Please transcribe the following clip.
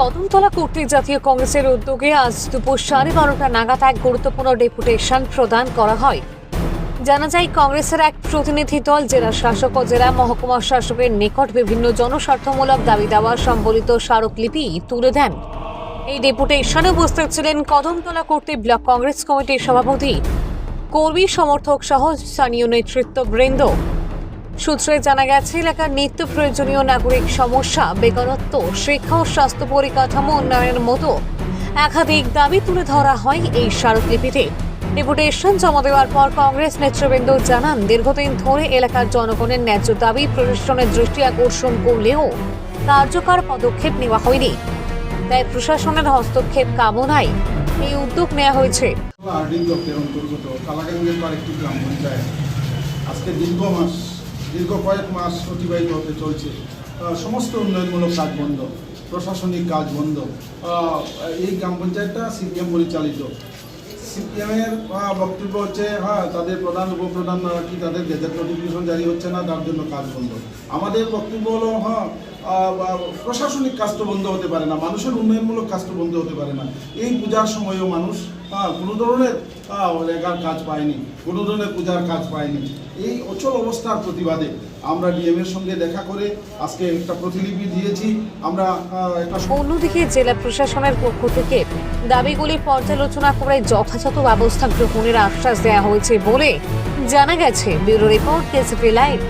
কদমতলা কর্তৃক জাতীয় কংগ্রেসের উদ্যোগে আজ দুপুর সাড়ে বারোটা নাগাদ এক গুরুত্বপূর্ণ ডেপুটেশন প্রদান করা হয়। জানা যায়, কংগ্রেসের এক প্রতিনিধি দল, জেলা শাসক ও জেলা মহকুমা শাসকের নিকট বিভিন্ন জনস্বার্থমূলক দাবি দাওয়া সম্বলিত স্মারকলিপি তুলে দেন। এই ডেপুটেশনে উপস্থিত ছিলেন কদমতলা কর্তৃক ব্লক কংগ্রেস কমিটির সভাপতি, কর্মী সমর্থক সহ স্থানীয় নেতৃত্ব নেতৃত্ববৃন্দ। সূত্রে জানা গেছে, এলাকার নিত্য প্রয়োজনীয় নাগরিক সমস্যা, বেকারত্ব, শিক্ষা ও স্বাস্থ্য পরিকাঠামো উন্নয়নের মতো একাধিক দাবি তুলে ধরা হয় এই স্মারকলিপিতে। ডেপুটেশন জমা দেওয়ার পর কংগ্রেস নেতৃবৃন্দ জানান, দীর্ঘদিন ধরে এলাকার জনগণের ন্যায্য দাবি প্রশাসনের দৃষ্টি আকর্ষণ করলেও কার্যকর পদক্ষেপ নেওয়া হয়নি। তাই প্রশাসনের হস্তক্ষেপ কামনায় এই উদ্যোগ নেওয়া হয়েছে। আজকে দীর্ঘ মাস দীর্ঘ কয়েক মাস অতিবাহিত হতে চলছে। সমস্ত উন্নয়নমূলক কাজ বন্ধ, প্রশাসনিক কাজ বন্ধ। এই গ্রাম পঞ্চায়েতটা সিপিএম পরিচালিত। সিপিএমের বক্তব্য হচ্ছে হ্যাঁ তাদের প্রধান, উপপ্রধান কি তাদের গেজেট নোটিফিকেশন জারি হচ্ছে না, তার জন্য কাজ বন্ধ। আমাদের বক্তব্য হলো হ্যাঁ প্রশাসনিক কাজ তো বন্ধ হতে পারে না, মানুষের উন্নয়নমূলক কাজ তো বন্ধ হতে পারে না। এই পূজার সময়ও মানুষ কোনো ধরনের রেগার কাজ পায়নি, কোনো ধরনের পূজার কাজ পায়নি। এই অচল অবস্থার প্রতিবাদে আমরা ডিএম এর সঙ্গে দেখা করে আজকে একটা প্রতিলিপি দিয়েছি, আমরা একটা অন্যদিকে জেলা প্রশাসনের পক্ষ থেকে দাবিগুলি পর্যালোচনা করে যথাযথ ব্যবস্থা গ্রহণের আশ্বাস দেওয়া হয়েছে বলে জানা গেছে। Bureau report, KCP live.